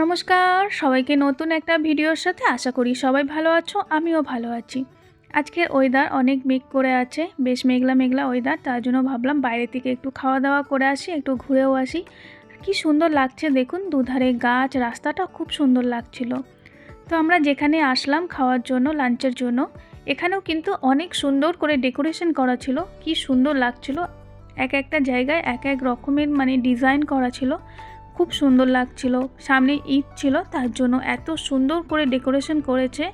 নমস্কার, সবাইকে নতুন একটা ভিডিওর সাথে আশা করি সবাই ভালো আছো, আমিও ভালো আছি। আজকের ওয়েদার অনেক মেঘ করে আছে, বেশ মেঘলা মেঘলা ওয়েদার তার জন্য ভাবলাম বাইরে থেকে একটু খাওয়া দাওয়া করে আসি, একটু ঘুরেও আসি। কি সুন্দর লাগছে দেখুন, দুধারে গাছ, রাস্তাটা খুব সুন্দর লাগছিল। তো আমরা যেখানে আসলাম খাওয়ার জন্য, লাঞ্চের জন্য, এখানেও কিন্তু অনেক সুন্দর করে ডেকোরেশন করা ছিল, কি সুন্দর লাগছিল। এক একটা জায়গায় এক এক রকমের মানে ডিজাইন করা ছিল। খুব সুন্দর লাগছিল। সামনে ঈদ ছিল, তার জন্য এত সুন্দর করে ডেকোরেশন করেছে।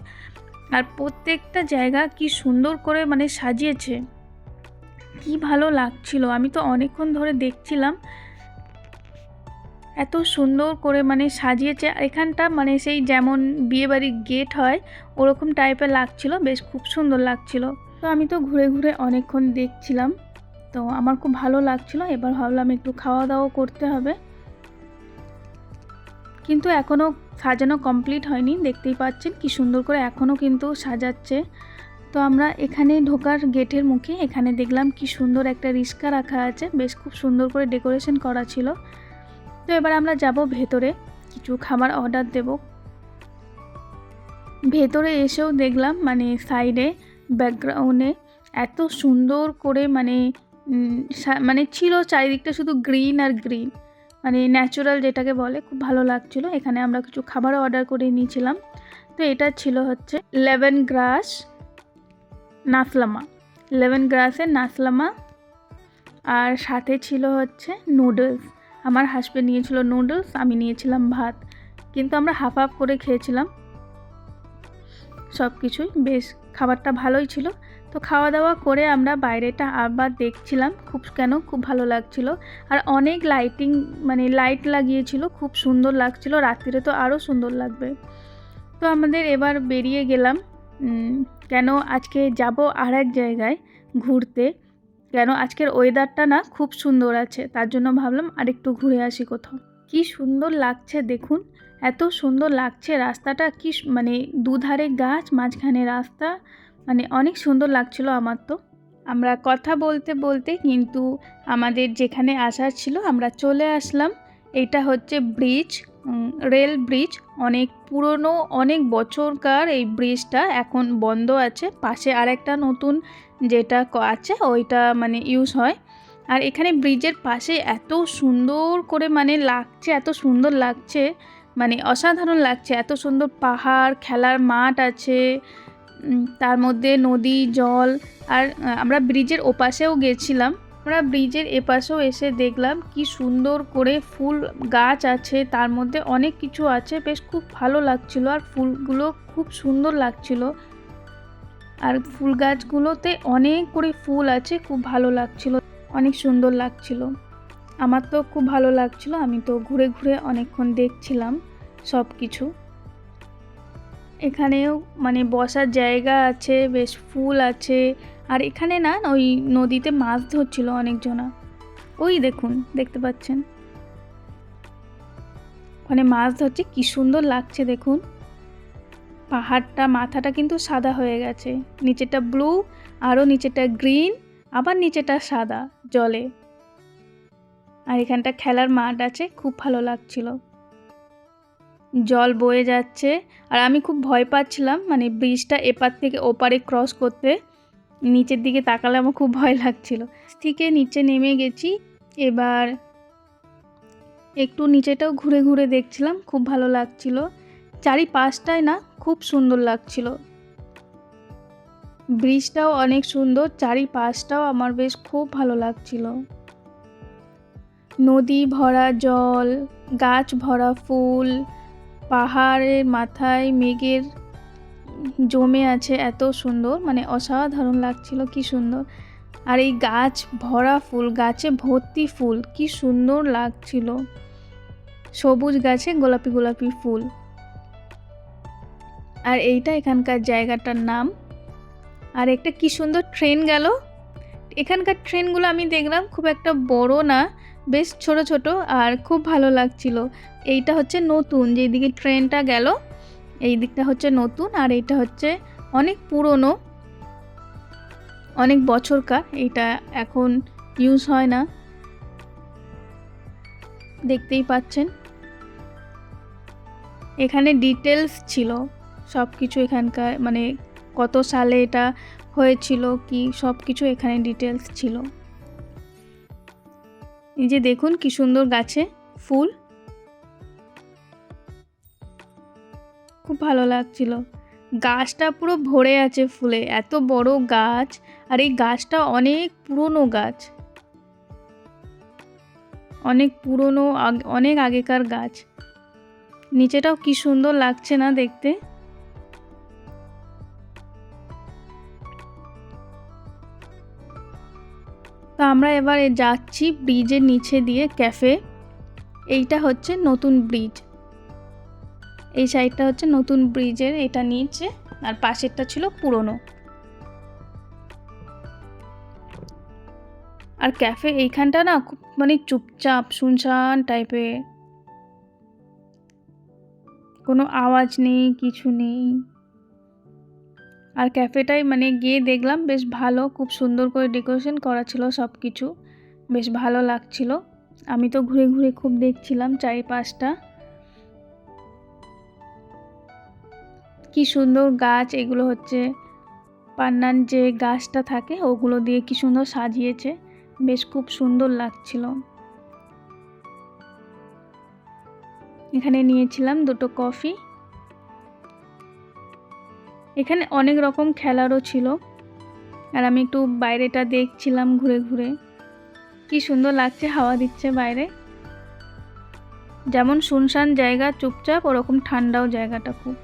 আর প্রত্যেকটা জায়গা কি সুন্দর করে মানে সাজিয়েছে। কি ভালো লাগছিল, আমি তো অনেকক্ষণ ধরে দেখছিলাম। এত সুন্দর করে মানে সাজিয়েছে এখানটা মানে সেই যেমন বিয়েবাড়ির গেট হয়, ওরকম টাইপের লাগছিল, বেশ খুব সুন্দর লাগছিল। তো আমি তো ঘুরে ঘুরে অনেকক্ষণ দেখছিলাম, তো আমার খুব ভালো লাগছিল, এবার ভাবলাম একটু খাওয়া দাওয়া করতে হবে। কিন্তু এখনও সাজানো কমপ্লিট হয়নি, দেখতেই পাচ্ছেন কি সুন্দর করে এখনও কিন্তু সাজাচ্ছে। তো আমরা এখানে ঢোকার গেটের মুখে এখানে দেখলাম কি সুন্দর একটা রিস্কা রাখা আছে, বেশ খুব সুন্দর করে ডেকোরেশন করা ছিল। তো এবার আমরা যাব ভেতরে, কিছু খাবার অর্ডার দেব। ভেতরে এসেও দেখলাম মানে সাইডে, ব্যাকগ্রাউন্ডে এত সুন্দর করে মানে মানে ছিল চারিদিকটা শুধু গ্রিন আর গ্রিন। মানে ন্যাচারাল যেটাকে বলে, খুব ভালো লাগছিল। এখানে আমরা কিছু খাবার অর্ডার করে নিয়েছিলাম। তো এটা ছিল হচ্ছে লেভেন গ্রাস নাসলামা। লেভেন গ্রাসের নাসলামা আর সাথে ছিল হচ্ছে নুডলস আমার হাজব্যান্ড নিয়েছিল নুডলস আমি নিয়েছিলাম ভাত। কিন্তু আমরা হাফ হাফ করে খেয়েছিলাম। সব কিছুই বেশ, খাবারটা ভালোই ছিল। তো খাওয়া দাওয়া করে আমরা বাইরেটা আবার দেখছিলাম। খুব কেন? খুব ভালো লাগছিল। আর অনেক লাইটিং মানে লাইট লাগিয়েছিল। খুব সুন্দর লাগছিল। রাত্রিরে তো আরও সুন্দর লাগবে। তো আমাদের এবার বেরিয়ে গেলাম। কেন আজকে যাব আর এক জায়গায় ঘুরতে? কেন আজকের ওয়েদারটা না খুব সুন্দর আছে। তার জন্য ভাবলাম আরেকটু ঘুরে আসি কোথাও। কি সুন্দর লাগছে দেখুন। এত সুন্দর লাগছে রাস্তাটা। কি মানে দুধারে গাছ, মাঝখানে রাস্তা। মানে অনেক সুন্দর লাগছিল আমার তো। আমরা কথা বলতে বলতে কিন্তু আমাদের যেখানে আসার ছিল আমরা চলে আসলাম। এটা হচ্ছে ব্রিজ রেল ব্রিজ। অনেক পুরনো, অনেক বছরকার এই ব্রিজটা এখন বন্ধ আছে। পাশে আরেকটা নতুন যেটা আছে ওইটা মানে ইউজ হয়। আর এখানে ব্রিজের পাশে এত সুন্দর করে মানে লাগছে, এত সুন্দর লাগছে। মানে অসাধারণ লাগছে, এত সুন্দর পাহাড়, খেলার মাঠ আছে। তার মধ্যে নদী, জল আর আমরা ব্রিজের ওপাশেও গেছিলাম। আমরা ব্রিজের এপাশেও এসে দেখলাম কি সুন্দর করে ফুল গাছ আছে, তার মধ্যে অনেক কিছু আছে, বেশ খুব ভালো লাগছিল আর ফুলগুলো খুব সুন্দর লাগছিল। আর ফুল গাছগুলোতে অনেক করে ফুল আছে, খুব ভালো লাগছিল, অনেক সুন্দর লাগছিল। আমার তো খুব ভালো লাগছিল, আমি তো ঘুরে ঘুরে অনেকক্ষণ দেখছিলাম সব কিছু এখানেও মানে বসার জায়গা আছে, বেশ ফুল আছে। আর এখানে না, ওই নদীতে মাছ ধরছিল অনেকজনা। ওই দেখুন, দেখতে পাচ্ছেন। ওখানে মাছ ধরছে, কি সুন্দর লাগছে দেখুন। পাহাড়টা, মাথাটা কিন্তু সাদা হয়ে গেছে। নিচেটা ব্লু আরও নিচেটা গ্রিন, আবার নিচেটা সাদা জলে। আর এখানটা খেলার মাঠ আছে, খুব ভালো লাগছিল। জল বয়ে যাচ্ছে। আর আমি খুব ভয় পাচ্ছিলাম মানে ব্রিজটা এপার থেকে ওপারে ক্রস করতে। নিচের দিকে তাকালে আমার খুব ভয় লাগছিল। থেকে নিচে নেমে গেছি। এবার একটু নিচেটাও ঘুরে ঘুরে দেখছিলাম, খুব ভালো লাগছিল। চারিপাশটায় না খুব সুন্দর লাগছিল। ব্রিজটাও অনেক সুন্দর, চারিপাশটাও আমার বেশ খুব ভালো লাগছিল। নদী ভরা জল, গাছ ভরা ফুল পাহাড়ের মাথায় মেঘের জমে আছে, এত সুন্দর। মানে অসাধারণ লাগছিল, কি সুন্দর। আর এই গাছ ভরা ফুল, গাছে ভর্তি ফুল, কি সুন্দর লাগছিল। সবুজ গাছে গোলাপি গোলাপি ফুল। আর এইটা এখানকার জায়গাটার নাম। আর একটা কি সুন্দর ট্রেন গেল। এখানকার ট্রেনগুলো আমি দেখলাম খুব একটা বড় না। বেশ ছোট ছোট আর খুব ভালো লাগছিল। এইটা হচ্ছে নতুন, যেদিকে ট্রেনটা গেল, এই দিকটা হচ্ছে নতুন আর এইটা হচ্ছে অনেক পুরনো, অনেক বছরকার। এইটা এখন ইউজ হয় না। দেখতেই পাচ্ছেন। এখানে ডিটেলস ছিল সব কিছু এখানকার মানে কত সালে এটা হয়েছিল, কি সব কিছু এখানে ডিটেলস ছিল। এই যে দেখুন কি সুন্দর গাছে ফুল। খুব ভালো লাগছিল। গাছটা পুরো ভরে আছে ফুলে, এত বড় গাছ, আর এই গাছটা অনেক পুরনো গাছ। অনেক পুরনো অনেক আগেকার গাছ। নিচেটাও কি সুন্দর লাগছে না দেখতে? তো আমরা এবারে যাচ্ছি ব্রিজের নিচে দিয়ে ক্যাফে। এইটা হচ্ছে নতুন ব্রিজ। এই সাইডটা হচ্ছে নতুন ব্রিজের, এটা নিচে, আর পাশেরটা ছিল পুরনো। আর ক্যাফে এইখানটা না খুব মানে চুপচাপ, শুনশান টাইপের। কোনো আওয়াজ নেই, কিছু নেই। আর ক্যাফেটাই মানে গিয়ে দেখলাম বেশ ভালো, খুব সুন্দর করে ডেকোরেশন করা ছিল সব কিছু বেশ ভালো লাগছিল। আমি তো ঘুরে ঘুরে খুব দেখছিলাম চারিপাশটা। কি সুন্দর গাছ, এগুলো হচ্ছে পান্নান যে গাছটা থাকে, ওগুলো দিয়ে কি সুন্দর সাজিয়েছে। বেশ খুব সুন্দর লাগছিল। এখানে নিয়েছিলাম দুটো কফি। এখানে অনেক রকম খেলারও ছিল। আর আমি একটু বাইরেটা দেখছিলাম ঘুরে ঘুরে। কি সুন্দর লাগছে হাওয়া দিচ্ছে বাইরে। যেমন শুনশান জায়গা চুপচাপ, ওরকম ঠান্ডাও জায়গাটা খুব।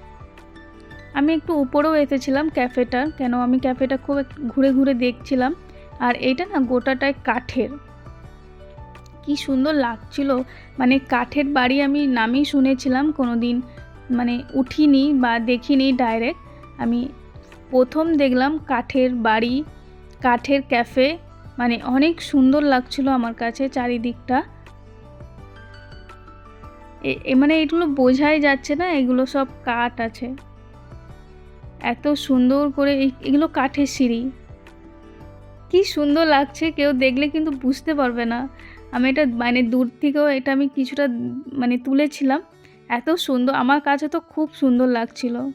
আমি একটু উপরেও এসেছিলাম ক্যাফেটার কেন আমি ক্যাফেটা খুব ঘুরে ঘুরে দেখছিলাম। আর এইটা না গোটাটায় কাঠের। কি সুন্দর লাগছিল। মানে কাঠের বাড়ি আমি নামই শুনেছিলাম কোনো দিন মানে উঠিনি বা দেখিনি ডাইরেক্ট আমি প্রথম দেখলাম কাঠের বাড়ি, কাঠের ক্যাফে মানে অনেক সুন্দর লাগছিল আমার কাছে চারিদিকটা। এ- মানে এগুলো বোঝাই যাচ্ছে না, এগুলো সব কাঠ আছে। এত সুন্দর করে এগুলো কাঠের সিঁড়ি। কি সুন্দর লাগছে, কেউ দেখলে কিন্তু বুঝতে পারবে না। আমি এটা মানে দূর থেকেও এটা আমি কিছুটা মানে তুলেছিলাম। এত সুন্দর, আমার কাছে তো খুব সুন্দর লাগছিল।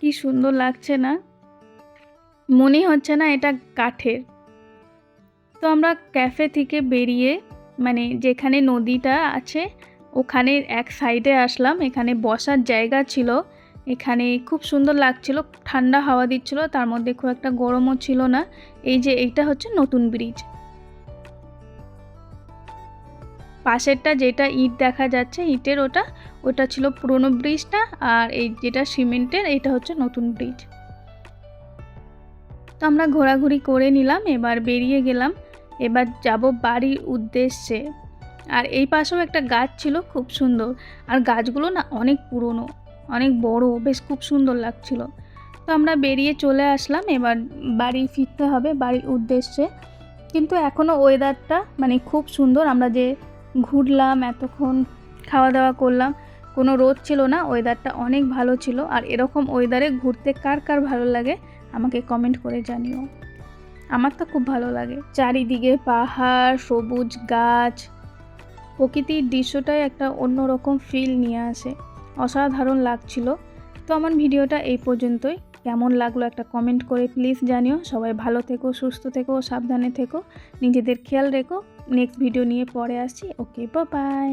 কি সুন্দর লাগছে না? মনে হচ্ছে না এটা কাঠের। তো আমরা ক্যাফে থেকে বেরিয়ে মানে যেখানে নদীটা আছে, ওখানে এক সাইডে আসলাম। এখানে বসার জায়গা ছিল। এখানে খুব সুন্দর লাগছিল ঠান্ডা হাওয়া দিচ্ছিল, তার মধ্যে খুব একটা গরমও ছিল না। এই যে এইটা হচ্ছে নতুন ব্রিজ পাশেরটা যেটা ইট দেখা যাচ্ছে, ইটের ওটা ওটা ছিল পুরনো ব্রিজটা আর এই যেটা সিমেন্টের, এটা হচ্ছে নতুন ব্রিজ। তো আমরা ঘোরাঘুরি করে নিলাম, এবার বেরিয়ে গেলাম। এবার যাব বাড়ির উদ্দেশ্যে। আর এই পাশেও একটা গাছ ছিল, খুব সুন্দর। আর গাছগুলো না অনেক পুরনো, অনেক বড়, বেশ খুব সুন্দর লাগছিল। তো আমরা বেরিয়ে চলে আসলাম, এবার বাড়ি ফিরতে হবে বাড়ির উদ্দেশ্যে। কিন্তু এখনও ওয়েদারটা মানে খুব সুন্দর, আমরা যে ঘুরলাম, এতক্ষণ খাওয়া দাওয়া করলাম। কোনো রোদ ছিল না ওয়েদারটা অনেক ভালো ছিল। আর এরকম ওয়েদারে ঘুরতে কার কার ভালো লাগে, আমাকে কমেন্ট করে জানিও। আমার তো খুব ভালো লাগে। চারিদিকে পাহাড়, সবুজ গাছ, প্রকৃতির দৃশ্যটাই একটা অন্যরকম ফিল নিয়ে আসে। অসাধারণ লাগছিল। তো আমার ভিডিওটা এই পর্যন্তই। কেমন লাগল একটা কমেন্ট করে প্লিজ জানিও। সবাই ভালো থেকো, সুস্থ থেকো, সাবধানে থেকো। নিজেদের খেয়াল রেখো। নেক্সট ভিডিও নিয়ে পরে আসছি। Okay bye